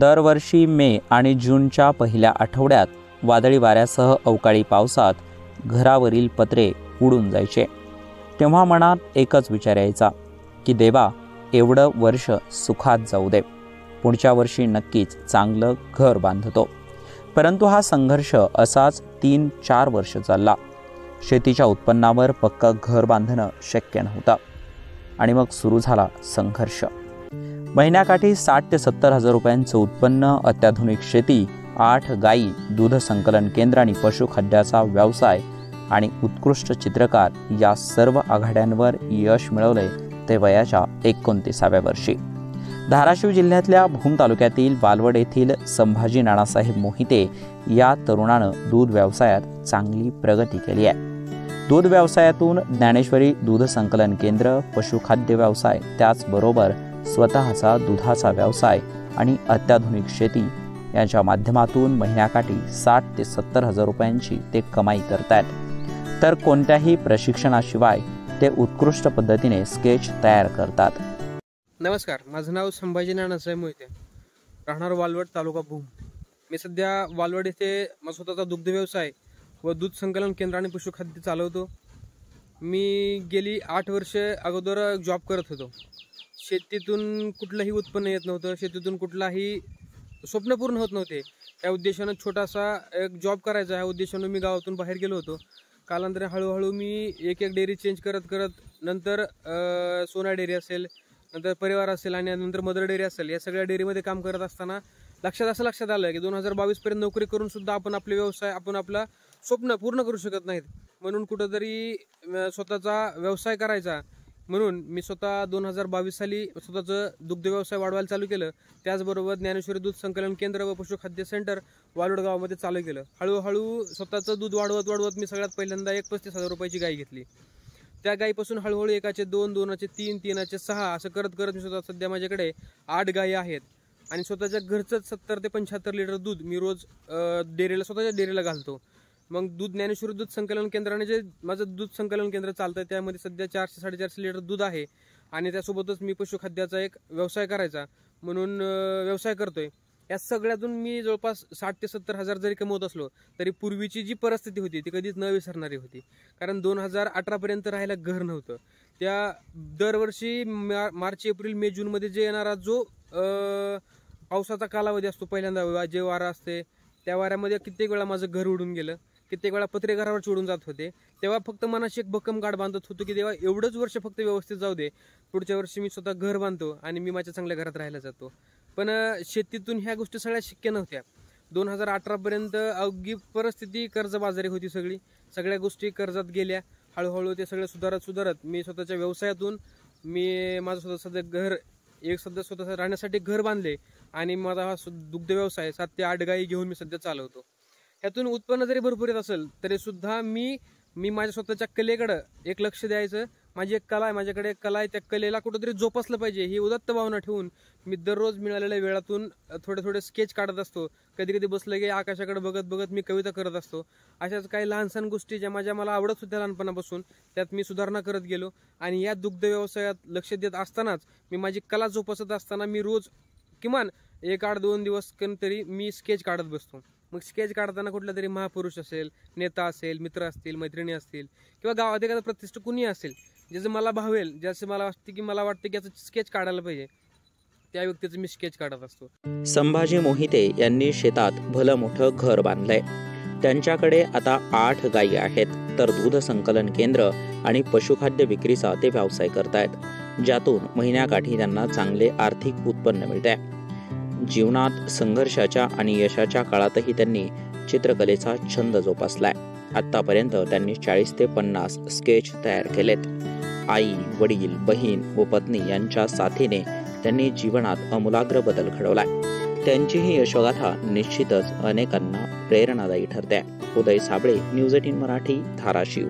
दरवर्षी मे आणि जूनच्या पहिल्या आठवड्यात वादळी वाऱ्यासह अवकाळी पावसात घरावरील पत्रे उडून जायचे. तेव्हा मनात एकच विचार यायचा की देवा एवढं वर्ष सुखात जाऊ दे. पुढच्या वर्षी नक्कीच चांगलं घर बांधतो. परंतु हा संघर्ष असाच तीन चार वर्ष चालला. शेतीच्या उत्पन्नावर पक्क घर बांधणं शक्य नव्हतं. आणि मग सुरू झाला संघर्ष. महिन्याकाठी साठ ते सत्तर हजार रुपयांचं उत्पन्न अत्याधुनिक शेती आठ गायी दूध संकलन केंद्र आणि पशुखाद्याचा व्यवसाय आणि उत्कृष्ट चित्रकार या सर्व आघाड्यांवर यश मिळवले ते वयाच्या एकोणतीसाव्या वर्षी. धाराशिव जिल्ह्यातल्या भूम तालुक्यातील वालवड येथील संभाजी नानासाहेब मोहिते या तरुणानं दूध व्यवसायात चांगली प्रगती केली आहे. दूध व्यवसायातून ज्ञानेश्वरी दूध संकलन केंद्र पशुखाद्य व्यवसाय त्याचबरोबर स्वतःचा दुधाचा व्यवसाय आणि अत्याधुनिक शेती यांच्या माध्यमातून महिन्याकाठी साठ ते सत्तर हजार रुपयांची ते कमाई करतात तर कोणत्याही प्रशिक्षणाशिवाय ते उत्कृष्ट पद्धतीने स्केच तयार करतात. नमस्कार माझं नाव संभाजी नानासाहेब मोहिते. राहणार वालवड तालुका भूम. मी सध्या वालवड येथे स्वतःचा दुग्ध व्यवसाय व दूध संकलन केंद्र आणि पशुखाद्य चालवतो. मी गेली आठ वर्ष अगोदर जॉब करत होतो. शेतीतून कुठलंही उत्पन्न येत नव्हतं शेतीतून कुठलाही स्वप्न पूर्ण होत नव्हते. त्या उद्देशानं छोटासा एक जॉब करायचा ह्या उद्देशानं मी गावातून बाहेर गेलो होतो. कालांतरे हळूहळू मी एक एक डेअरी चेंज करत करत नंतर सोना डेअरी असेल नंतर परिवार असेल आणि नंतर मदर डेअरी असेल या सगळ्या डेअरीमध्ये काम करत असताना लक्षात असं लक्षात आलं की दोन हजार बावीसपर्यंत नोकरी करून सुद्धा आपण आपले व्यवसाय आपण आपला स्वप्न पूर्ण करू शकत नाहीत. म्हणून कुठंतरी स्वतःचा व्यवसाय करायचा म्हणून मी स्वतः दोन हजार बावीस साली स्वतःचं दुग्ध व्यवसाय वाढवायला चालू केलं. त्याचबरोबर ज्ञानेश्वरी दूध संकलन केंद्र व पशुखाद्य सेंटर वालोड गावामध्ये चालू केलं. हळूहळू स्वतःचं दूध वाढवत वाढवत मी सगळ्यात पहिल्यांदा एक पस्तीस हजार रुपयाची गाय घेतली. त्या गायीपासून हळूहळू एकाचे दोन दोनाचे तीन तीनाचे सहा असं करत करत मी स्वतः सध्या माझ्याकडे आठ गायी आहेत. आणि स्वतःच्या घरचंच सत्तर ते पंच्याहत्तर लिटर दूध मी रोज डेरीला डेअरीला स्वतःच्या डेअरीला घालतो. मग दूध ज्ञानेश्वरी दूध संकलन केंद्राने जे माझं दूध संकलन केंद्र चालतं त्यामध्ये सध्या चारशे साडेचारशे लिटर दूध आहे. आणि त्यासोबतच मी पशुखाद्याचा एक व्यवसाय करायचा म्हणून व्यवसाय करतोय. या सगळ्यातून मी जवळपास साठ ते सत्तर हजार जरी कमवत असलो तरी पूर्वीची जी परिस्थिती होती ती कधीच न विसरणारी होती. कारण दोन हजार अठरापर्यंत राहायला घर नव्हतं. त्या दरवर्षी मा- मार्च एप्रिल मे जूनमध्ये जे येणारा जो पावसाचा कालावधी असतो पहिल्यांदा जे वारा असते त्या वाऱ्यामध्ये कित्येक वेळा माझं घर उडून गेलं. कित्येक वेळा पत्रे घरावर चिडून जात होते. तेव्हा फक्त मनाशी एक भक्कम गाठ बांधत होतो की तेव्हा एवढंच वर्ष फक्त व्यवस्थित जाऊ दे. पुढच्या वर्षी मी स्वतः घर बांधतो आणि मी माझ्या चांगल्या घरात राहायला जातो. पण शेतीतून ह्या गोष्टी सगळ्या शक्य नव्हत्या. दोन हजार अठरापर्यंत अवघी परिस्थिती कर्जबाजारी होती सगळी. सगळ्या गोष्टी कर्जात गेल्या. हळूहळू ते सगळं सुधारत सुधारत मी स्वतःच्या व्यवसायातून मी माझं स्वतः सध्या घर एक सध्या स्वतः राहण्यासाठी घर बांधले आणि माझा हा दुग्ध व्यवसाय सात ते आठ गायी घेऊन मी सध्या चालवतो. ह्यातून उत्पन्न जरी भरपूर येत असेल तरी सुद्धा मी मी माझ्या स्वतःच्या कलेकडं एक लक्ष द्यायचं. माझी एक कला आहे माझ्याकडे एक कला आहे त्या कलेला कुठंतरी जोपासलं पाहिजे ही उदत्त भावना ठेवून मी दररोज मिळालेल्या वेळातून थोडे थोडे स्केच काढत असतो. कधी कधी बसलं की आकाशाकडे बघत बघत मी कविता करत असतो. अशाच काही लहानसहान गोष्टी ज्या माझ्या मला आवडत होत्या लहानपणापासून त्यात मी सुधारणा करत गेलो. आणि या दुग्ध व्यवसायात लक्ष देत असतानाच मी माझी कला जोपासत असताना मी रोज किमान एक आठ दोन दिवस कन तरी मी स्केच काढत बसतो. मग स्केच काढताना कुठला तरी महापुरुष असेल नेता असेल मित्र असतील मैत्रिणी असतील किंवा गावात एखादा प्रतिष्ठ कुणी असेल ज्याचं मला भावेल ज्याचं मला वाटते की मला वाटतं की याचं स्केच काढायला पाहिजे त्या व्यक्तीचं मी स्केच काढत असतो. संभाजी मोहिते यांनी शेतात भलं मोठं घर बांधलंय. त्यांच्याकडे आता आठ गायी आहेत तर दूध संकलन केंद्र आणि पशुखाद्य विक्रीचा ते व्यवसाय करतायत. ज्यातून महिन्याकाठी त्यांना चांगले आर्थिक उत्पन्न मिळते जीवनात संघर्षाच्या आणि यशाच्या काळातही त्यांनी चित्रकलेचा छंद जोपासलाय. आत्तापर्यंत त्यांनी चाळीस ते पन्नास स्केच तयार केलेत. आई वडील बहीण व पत्नी यांच्या साथीने त्यांनी जीवनात अमूलाग्र बदल घडवलाय. त्यांची ही यशोगाथा निश्चितच अनेकांना प्रेरणादायी ठरते. Uday Sable news eighteen Marathi Dharashiv.